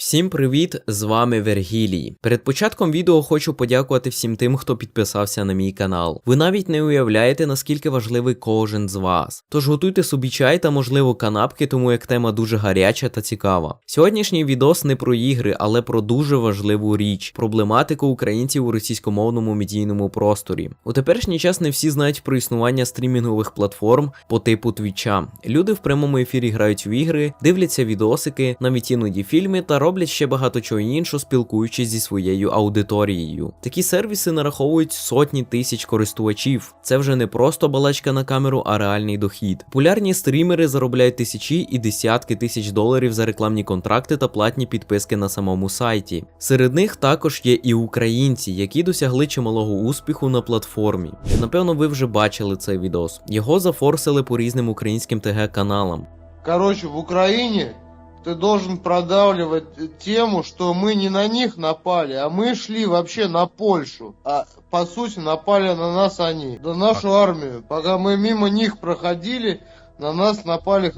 Всім привіт! З вами Вергілій. Перед початком відео хочу подякувати всім тим, хто підписався на мій канал. Ви навіть не уявляєте, наскільки важливий кожен з вас. Тож готуйте собі чай та, можливо, канапки, тому як тема дуже гаряча та цікава. Сьогоднішній відос не про ігри, але про дуже важливу річ проблематику українців у російськомовному медійному просторі. У теперішній час не всі знають про існування стрімінгових платформ по типу Твіча. Люди в прямому ефірі грають в ігри, дивляться відосики, навіть іноді фільми та роблять ще багато чого іншого, спілкуючись зі своєю аудиторією. Такі сервіси нараховують сотні тисяч користувачів. Це вже не просто балачка на камеру, а реальний дохід. Популярні стрімери заробляють тисячі і десятки тисяч доларів за рекламні контракти та платні підписки на самому сайті. Серед них також є і українці, які досягли чималого успіху на платформі. Напевно, ви вже бачили цей відос. Його зафорсили по різним українським ТГ каналам. Короче, в Украине ты должен продавливать тему, что мы не на них напали, а мы шли вообще на Польшу. А по сути напали на нас они, на нашу армию. Пока мы мимо них проходили, на нас напали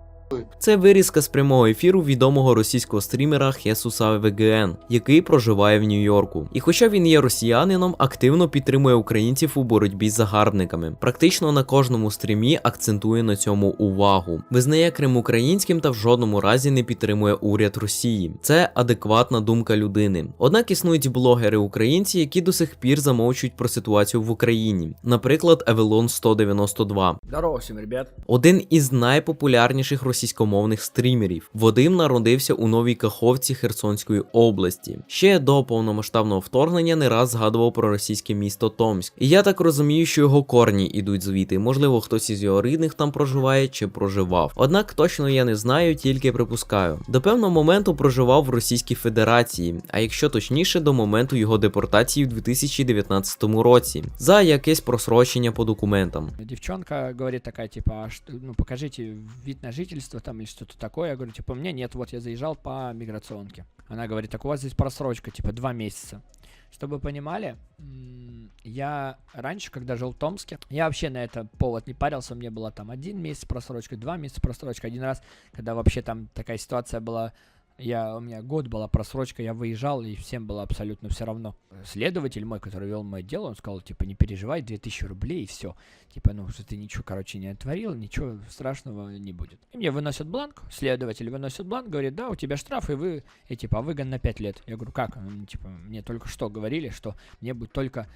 Це вирізка з прямого ефіру відомого російського стрімера Хесуса ВГН, який проживає в Нью-Йорку. І хоча він є росіянином, активно підтримує українців у боротьбі з загарбниками. Практично на кожному стрімі акцентує на цьому увагу. Визнає Крим українським та в жодному разі не підтримує уряд Росії. Це адекватна думка людини. Однак існують блогери українці, які до сих пір замовчують про ситуацію в Україні. Наприклад, Евелон 192. Здорово всем, ребят. Один із найпопулярніших російськомовних стрімерів. Вадим народився у Новій Каховці Херсонської області. Ще до повномасштабного вторгнення не раз згадував про російське місто Томськ. І я так розумію, що його корні ідуть звідти. Можливо, хтось із його рідних там проживає чи проживав. Однак точно я не знаю, тільки припускаю. До певного моменту проживав в Російській Федерації, а якщо точніше, до моменту його депортації в 2019 році за якесь просрочення по документам. Девчонка говорит такая, типа, ну, покажите вид на жительство там или что-то такое. Я говорю, типа, у меня нет, вот я заезжал по миграционке. Она говорит, так у вас здесь просрочка, типа, два месяца. Чтобы вы понимали, м, я раньше, когда жил в Томске, я вообще на это повод не парился, мне было там один месяц просрочка, два месяца просрочка. Один раз, когда вообще там такая ситуация была, я, у меня год была просрочка, я выезжал, и всем было абсолютно все равно. Следователь мой, который вел мое дело, он сказал, типа, не переживай, 2000 рублей, и все. Типа, ну, что ты ничего, короче, не отворил, ничего страшного не будет. И мне выносят бланк, следователь выносит бланк, говорит, да, у тебя штраф, и вы, и типа, выгон на 5 лет. Я говорю, как? Он, типа, мне только что говорили, что мне будет только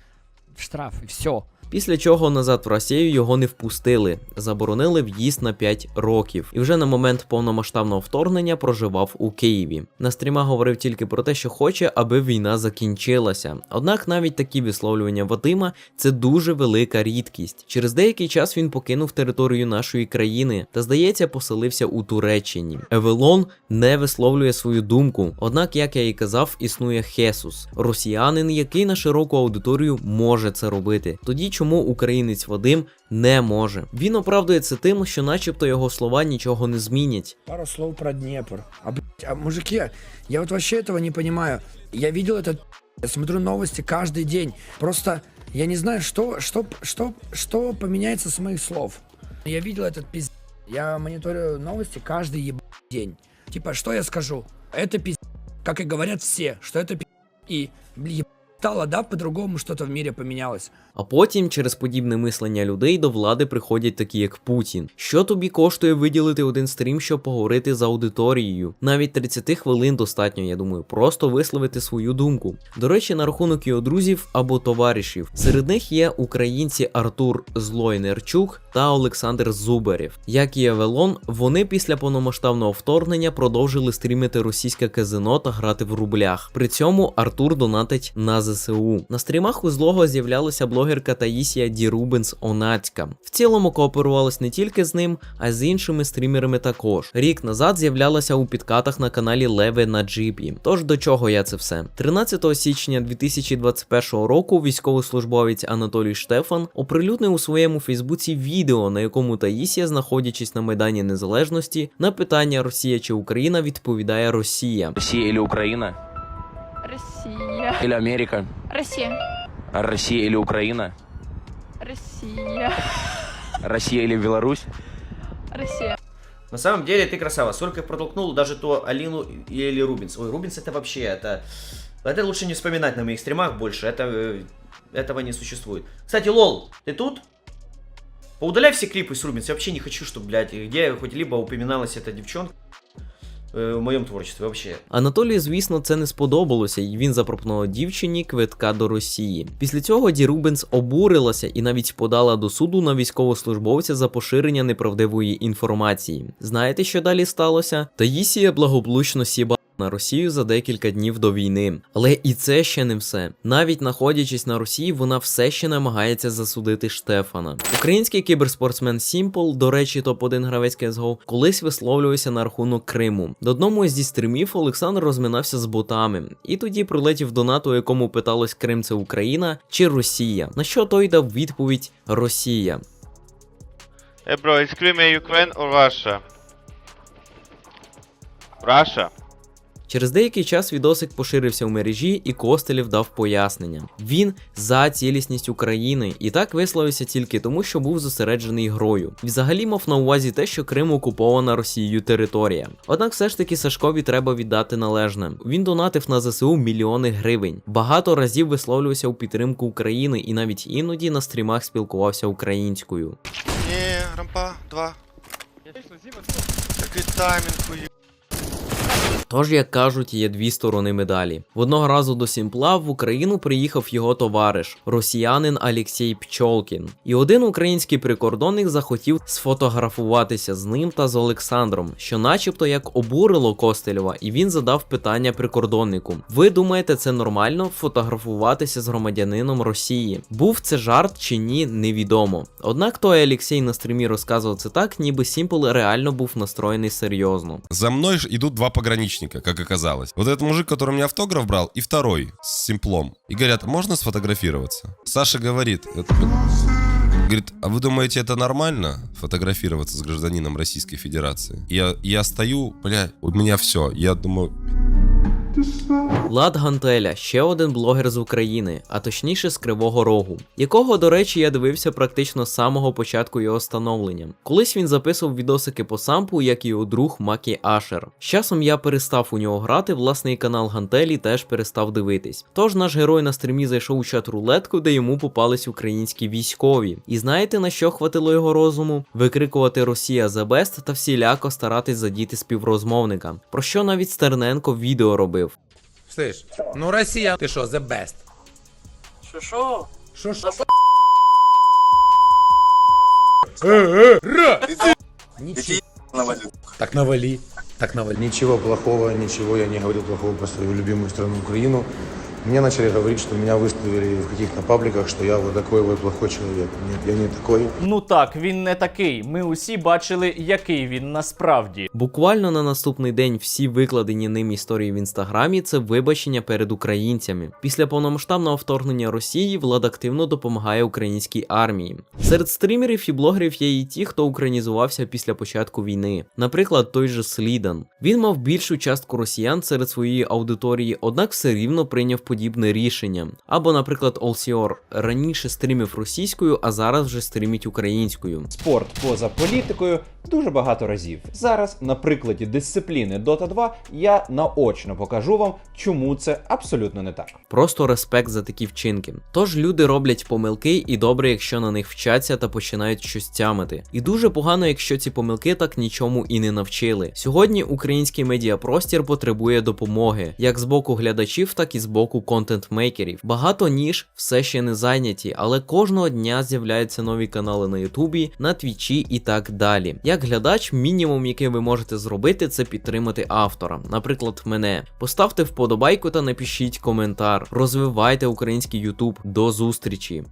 штраф, и все. Після чого назад в Росію його не впустили, заборонили в'їзд на 5 років, і вже на момент повномасштабного вторгнення проживав у Києві. На стрімах говорив тільки про те, що хоче, аби війна закінчилася. Однак навіть такі висловлювання Вадима це дуже велика рідкість. Через деякий час він покинув територію нашої країни та, здається, поселився у Туреччині. Евелон не висловлює свою думку. Однак, як я і казав, існує Хесус, росіянин, який на широку аудиторію може це робити. Тоді чому українець Вадим не може? Він оправдує це тим, що, начебто, його слова нічого не змінять. Пару слов про Днепр. А, блядь, а мужики, я вот вообще этого не понимаю. Я видел этот, я смотрю новости каждый день. Просто я не знаю, что, что, что, что поменяется с моих слов. Я видел этот пиздец. Я мониторю новости каждый еб... день. Типа, что я скажу? Это пиздец. Как и говорят все, что это пиздец. И, блин, стало, да, по-другому что-то в мире поменялось. А потім через подібне мислення людей до влади приходять такі, як Путін. Що тобі коштує виділити один стрім, щоб поговорити з аудиторією? Навіть 30 хвилин достатньо, я думаю, просто висловити свою думку. До речі, на рахунок його друзів або товаришів. Серед них є українці Артур Злойнерчук та Олександр Зубарєв. Як і Евелон, вони після повномасштабного вторгнення продовжили стрімити російське казино та грати в рублях. При цьому Артур донатить на ЗСУ. На стрімах у злого з'являлася блогерка Таїсія Ді Рубенс Онацька. В цілому кооперувалась не тільки з ним, а й з іншими стрімерами також. Рік назад з'являлася у підкатах на каналі Леви на Джипі. Тож до чого я це все? 13 січня 2021 року військовослужбовець Анатолій Штефан оприлюднив у своєму Фейсбуці відео, на якому Таїсія, знаходячись на Майдані Незалежності, на питання Росія чи Україна відповідає Росія. Россия или Украина? Россия. Или Америка? Россия. Россия или Украина? Россия. Россия или Беларусь? Россия. На самом деле ты красава. Сколько их протолкнул даже то Алину или Рубинс. Ой, Рубинс это вообще, это... Это лучше не вспоминать на моих стримах больше. Это... э, Этого не существует. Кстати, Лол, ты тут? Поудаляй все клипы с Рубинс. Я вообще не хочу, чтобы, блядь, где хоть либо упоминалась эта девчонка в моєму творчестві, вообще. Анатолію, звісно, це не сподобалося, і він запропонував дівчині квитка до Росії. Після цього Ді Рубенс обурилася і навіть подала до суду на військовослужбовця за поширення неправдивої інформації. Знаєте, що далі сталося? Таїсія благополучно сіба. На Росію за декілька днів до війни, але і це ще не все. Навіть знаходячись на Росії, вона все ще намагається засудити Штефана. Український кіберспортсмен Сімпл, до речі, топ-1 гравець CSGO, колись висловлювався на рахунок Криму. До одному зі стрімів Олександр розминався з ботами, і тоді прилетів донат, у якому питалось Крим це Україна чи Росія. На що той дав відповідь Росія. Hey bro, is Crimea Ukraine or Russia? Russia? Через деякий час відосик поширився в мережі, і Костелів дав пояснення. Він за цілісність України і так висловився тільки тому, що був зосереджений грою. І взагалі мав на увазі те, що Крим окупована Росією територія. Однак все ж таки Сашкові треба віддати належне. Він донатив на ЗСУ мільйони гривень. Багато разів висловлювався у підтримку України і навіть іноді на стрімах спілкувався українською. Не, рампа, два. Такий таймінг хуй. Тож, як кажуть, є дві сторони медалі. Одного разу до Сімпла в Україну приїхав його товариш, росіянин Алексій Пчолкін. І один український прикордонник захотів сфотографуватися з ним та з Олександром, що начебто як обурило Костельова, і він задав питання прикордоннику: Ви думаєте, це нормально фотографуватися з громадянином Росії? Був це жарт чи ні, невідомо. Однак той Алексій на стрімі розказував це так, ніби Сімпл реально був настроєний серйозно. За мной ж идут два пограничника, как оказалось. Вот этот мужик, который меня автограф брал, и второй с симплом. И говорят, можно сфотографироваться? Саша говорит, это- говорит, а вы думаете, это нормально фотографироваться с гражданином Российской Федерации? Я, я стою, бля, у меня все. Я думаю, Влад Гантеля ще один блогер з України, а точніше з Кривого Рогу, якого, до речі, я дивився практично з самого початку його становлення. Колись він записував відосики по сампу, як і його друг Макі Ашер. З часом я перестав у нього грати, власний канал Гантелі теж перестав дивитись. Тож наш герой на стрімі зайшов у чат рулетку, де йому попались українські військові. І знаєте на що хватило його розуму? Викрикувати Росія за бест та всіляко старатись задіти співрозмовника. Про що навіть Стерненко відео робив. Слышь, ну Россия, ты шо, the best? Шо шо? Шо, шо? Ничего. Так навали. Так навали. Ничего плохого, ничего я не говорил плохого про свою любимую страну Украину. Мне начали говорить, что меня выставили в каких-то пабликах, что я вот такой вот плохой человек. Нет, я не такой. Ну так, він не такий. Ми усі бачили, який він насправді. Буквально на наступний день всі викладені ним історії в інстаграмі це вибачення перед українцями. Після повномасштабного вторгнення Росії влад активно допомагає українській армії. Серед стрімерів і блогерів є і ті, хто українізувався після початку війни. Наприклад, той же Слідан. Він мав більшу частку росіян серед своєї аудиторії, однак все рівно прийняв подібне рішення. Або, наприклад, Олсіор раніше стрімив російською, а зараз вже стрімить українською. спорт поза політикою дуже багато разів. Зараз, на прикладі дисципліни Dota 2, я наочно покажу вам, чому це абсолютно не так. Просто респект за такі вчинки. Тож люди роблять помилки, і добре, якщо на них вчаться та починають щось тямити. І дуже погано, якщо ці помилки так нічому і не навчили. Сьогодні український медіапростір потребує допомоги, як з боку глядачів, так і з боку контент-мейкерів. Багато ніж все ще не зайняті, але кожного дня з'являються нові канали на Ютубі, на Твічі і так далі. Як глядач, мінімум, який ви можете зробити, це підтримати автора, наприклад, мене. Поставте вподобайку та напишіть коментар. Розвивайте український Ютуб. До зустрічі!